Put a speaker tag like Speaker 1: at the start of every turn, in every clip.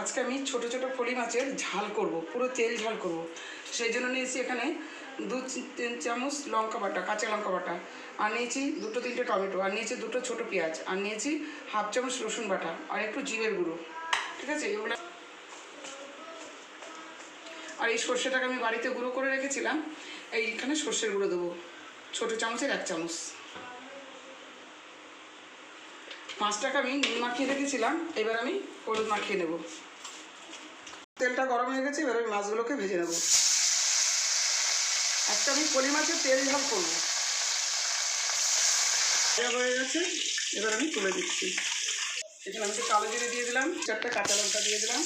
Speaker 1: আজকে আমি ছোট ছোট ফলি মাছের ঝাল করব, পুরো তেল ঝাল করব। সেই জন্য নিয়েছি এখানে দু তিন চামচ লঙ্কা বাটা, কাঁচা লঙ্কা বাটা। আর নিয়েছি দুটো তিনটে টমেটো, আর নিয়েছি দুটো ছোট পেঁয়াজ, আর নিয়েছি হাফ চামচ রসুন বাটা, আর একটু জিরের গুঁড়ো। ঠিক আছে? এগুলো আর এই সর্ষেটাকে আমি বাড়িতে গুঁড়ো করে রেখেছিলাম, এইখানে সর্ষের গুঁড়ো দেবো। ছোটো চামচের এক চামচ। মাছটাকে আমি নুন মাখিয়ে রেখেছিলাম, এবার আমি হলুদ মাখিয়ে নেব। তেলটা গরম হয়ে গেছে, এবার আমি মাছগুলোকে ভেজে নেব। একটা আমি পলি মাছের তেল ঝাল করব। হয়ে গেছে, এবার আমি তুলে দিচ্ছি। এখানে আমি কালো জিরে দিয়ে দিলাম, চারটা কাঁচা লঙ্কা দিয়ে দিলাম।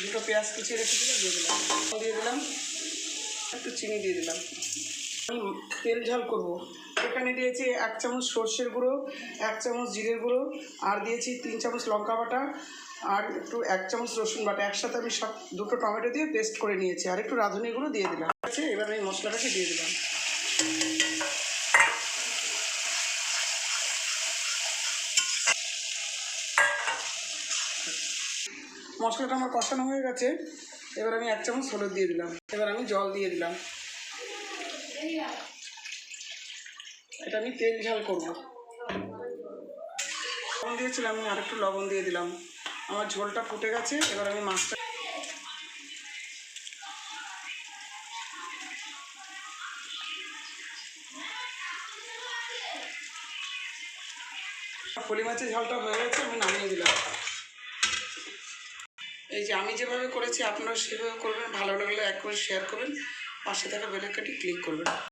Speaker 1: দুটো পেঁয়াজ কুচিয়ে রেখেছিলাম দিয়ে দিলাম। দিয়ে দিলাম, একটু চিনি দিয়ে দিলাম। আমি তেল ঝাল করব। এখানে দিয়েছি এক চামচ সর্ষের গুঁড়ো, এক চামচ জিরের গুঁড়ো, আর দিয়েছি তিন চামচ লঙ্কা বাটা, আর একটু এক চামচ রসুন বাটা। একসাথে আমি সব দুটো টমেটো দিয়ে পেস্ট করে নিয়েছি, আর একটু রাঁধুনি গুঁড়ো দিয়ে দিলাম। ঠিক আছে, এবার আমি মশলাটাকে দিয়ে দিলাম। মশলাটা আমার কষানো হয়ে গেছে, এবার আমি এক চামচ হলুদ দিয়ে দিলাম। এবার আমি জল দিয়ে দিলাম। এটা আমি তেল ঝাল করব। লবণ দিয়েছিলাম, আমি আরেকটু লবণ দিয়ে দিলাম। আমার ঝোলটা ফুটে গেছে, এবার আমি মাছটা ফলি মাছের ঝালটা হয়ে গেছে, আমি নামিয়ে দিলাম। এই যে আমি যেভাবে করেছি আপনারা সেভাবে করবেন, ভালো লাগলে একবার শেয়ার করবেন, পাশে থাকা বেলাকাটি ক্লিক করবেন।